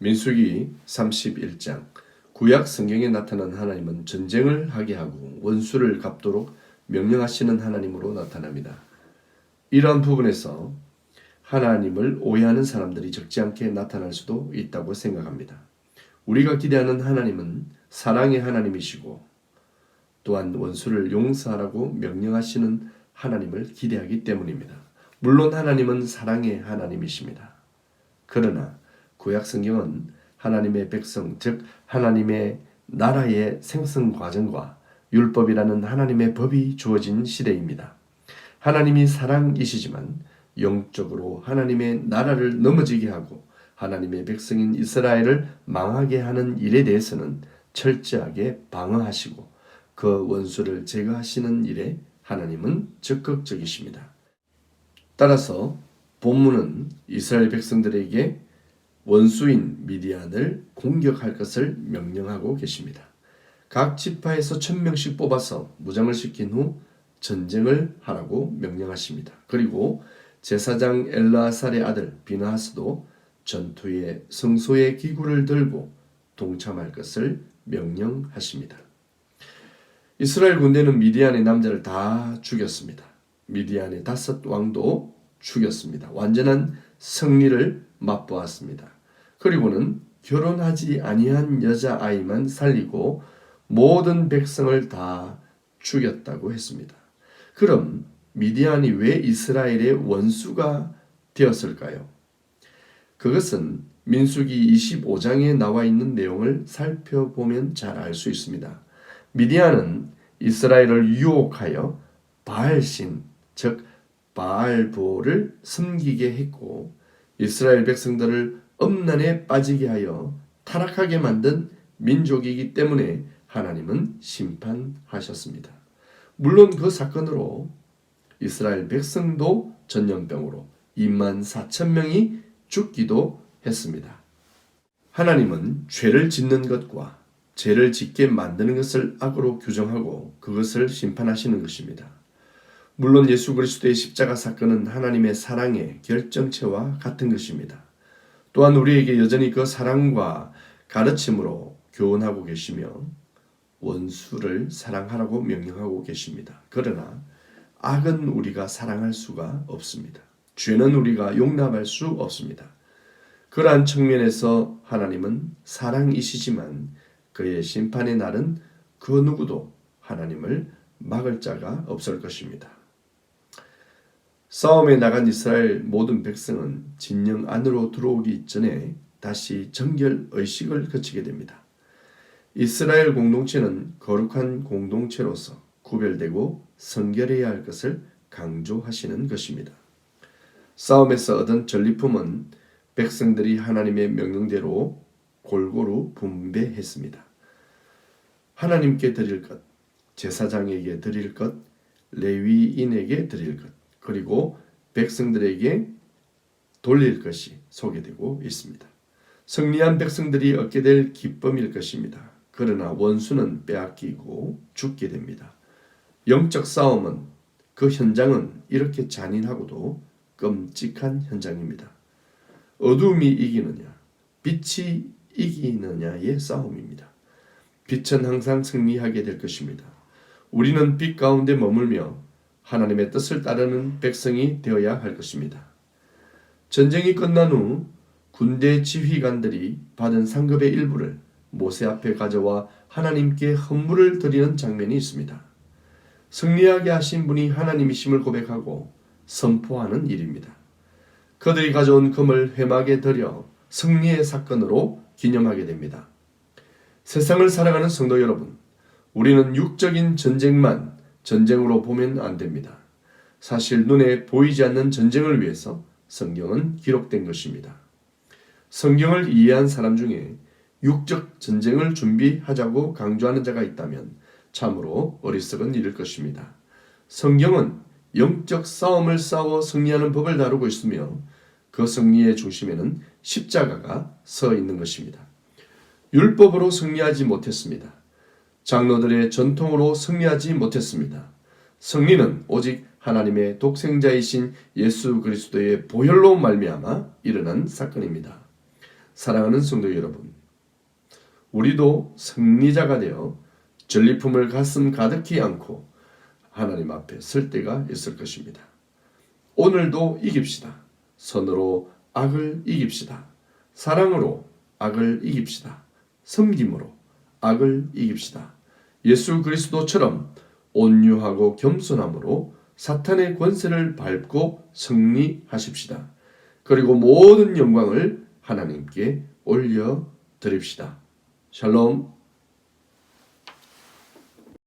민수기 31장 구약 성경에 나타난 하나님은 전쟁을 하게 하고 원수를 갚도록 명령하시는 하나님으로 나타납니다. 이러한 부분에서 하나님을 오해하는 사람들이 적지 않게 나타날 수도 있다고 생각합니다. 우리가 기대하는 하나님은 사랑의 하나님이시고 또한 원수를 용서하라고 명령하시는 하나님을 기대하기 때문입니다. 물론 하나님은 사랑의 하나님이십니다. 그러나 구약 성경은 하나님의 백성, 즉 하나님의 나라의 생성 과정과 율법이라는 하나님의 법이 주어진 시대입니다. 하나님이 사랑이시지만 영적으로 하나님의 나라를 넘어지게 하고 하나님의 백성인 이스라엘을 망하게 하는 일에 대해서는 철저하게 방어하시고 그 원수를 제거하시는 일에 하나님은 적극적이십니다. 따라서 본문은 이스라엘 백성들에게 원수인 미디안을 공격할 것을 명령하고 계십니다. 각 지파에서 천 명씩 뽑아서 무장을 시킨 후 전쟁을 하라고 명령하십니다. 그리고 제사장 엘라살의 아들 비나하스도 전투에 성소의 기구를 들고 동참할 것을 명령하십니다. 이스라엘 군대는 미디안의 남자를 다 죽였습니다. 미디안의 다섯 왕도 죽였습니다. 완전한 승리를 맛보았습니다. 그리고는 결혼하지 아니한 여자 아이만 살리고 모든 백성을 다 죽였다고 했습니다. 그럼 미디안이 왜 이스라엘의 원수가 되었을까요? 그것은 민수기 25장에 나와 있는 내용을 살펴보면 잘 알 수 있습니다. 미디안은 이스라엘을 유혹하여 바알신, 즉 바알보를 섬기게 했고 이스라엘 백성들을 엄난에 빠지게 하여 타락하게 만든 민족이기 때문에 하나님은 심판하셨습니다. 물론 그 사건으로 이스라엘 백성도 전염병으로 2만 4천 명이 죽기도 했습니다. 하나님은 죄를 짓는 것과 죄를 짓게 만드는 것을 악으로 규정하고 그것을 심판하시는 것입니다. 물론 예수 그리스도의 십자가 사건은 하나님의 사랑의 결정체와 같은 것입니다. 또한 우리에게 여전히 그 사랑과 가르침으로 교훈하고 계시며 원수를 사랑하라고 명령하고 계십니다. 그러나 악은 우리가 사랑할 수가 없습니다. 죄는 우리가 용납할 수 없습니다. 그러한 측면에서 하나님은 사랑이시지만 그의 심판의 날은 그 누구도 하나님을 막을 자가 없을 것입니다. 싸움에 나간 이스라엘 모든 백성은 진영 안으로 들어오기 전에 다시 정결 의식을 거치게 됩니다. 이스라엘 공동체는 거룩한 공동체로서 구별되고 성결해야 할 것을 강조하시는 것입니다. 싸움에서 얻은 전리품은 백성들이 하나님의 명령대로 골고루 분배했습니다. 하나님께 드릴 것, 제사장에게 드릴 것, 레위인에게 드릴 것, 그리고 백성들에게 돌릴 것이 소개되고 있습니다. 승리한 백성들이 얻게 될 기쁨일 것입니다. 그러나 원수는 빼앗기고 죽게 됩니다. 영적 싸움은 그 현장은 이렇게 잔인하고도 끔찍한 현장입니다. 어둠이 이기느냐, 빛이 이기느냐의 싸움입니다. 빛은 항상 승리하게 될 것입니다. 우리는 빛 가운데 머물며 하나님의 뜻을 따르는 백성이 되어야 할 것입니다. 전쟁이 끝난 후 군대 지휘관들이 받은 상급의 일부를 모세 앞에 가져와 하나님께 헌물을 드리는 장면이 있습니다. 승리하게 하신 분이 하나님이심을 고백하고 선포하는 일입니다. 그들이 가져온 금을 회막에 들여 승리의 사건으로 기념하게 됩니다. 세상을 살아가는 성도 여러분, 우리는 육적인 전쟁만 전쟁으로 보면 안 됩니다. 사실 눈에 보이지 않는 전쟁을 위해서 성경은 기록된 것입니다. 성경을 이해한 사람 중에 육적 전쟁을 준비하자고 강조하는 자가 있다면 참으로 어리석은 일일 것입니다. 성경은 영적 싸움을 싸워 승리하는 법을 다루고 있으며 그 승리의 중심에는 십자가가 서 있는 것입니다. 율법으로 승리하지 못했습니다. 장로들의 전통으로 승리하지 못했습니다. 승리는 오직 하나님의 독생자이신 예수 그리스도의 보혈로 말미암아 일어난 사건입니다. 사랑하는 성도 여러분, 우리도 승리자가 되어 전리품을 가슴 가득히 안고 하나님 앞에 설 때가 있을 것입니다. 오늘도 이깁시다. 선으로 악을 이깁시다. 사랑으로 악을 이깁시다. 섬김으로 악을 이깁시다. 예수 그리스도처럼 온유하고 겸손함으로 사탄의 권세를 밟고 승리하십시다. 그리고 모든 영광을 하나님께 올려 드립시다. 샬롬.